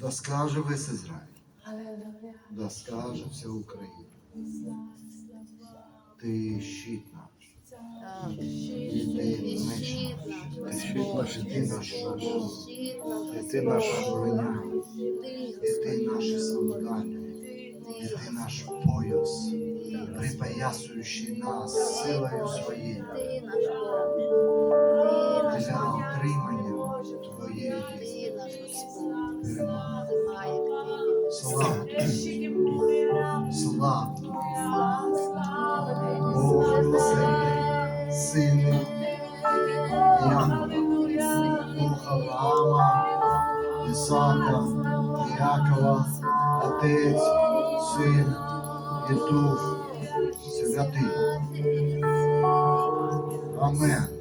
Да скаже весь Ізраїль, да скаже вся Україна. Ти щит наш, щит наш, і ти наш і ти наша броня, і ти наші сандалі, і ти наш пояс, припоясуючий нас силою своєю. Для отримання твоєї перемоги. Слава тобі. Слава Бог Авраама, Ісака, Якова, Отець, Син і Дух Святий. Амен.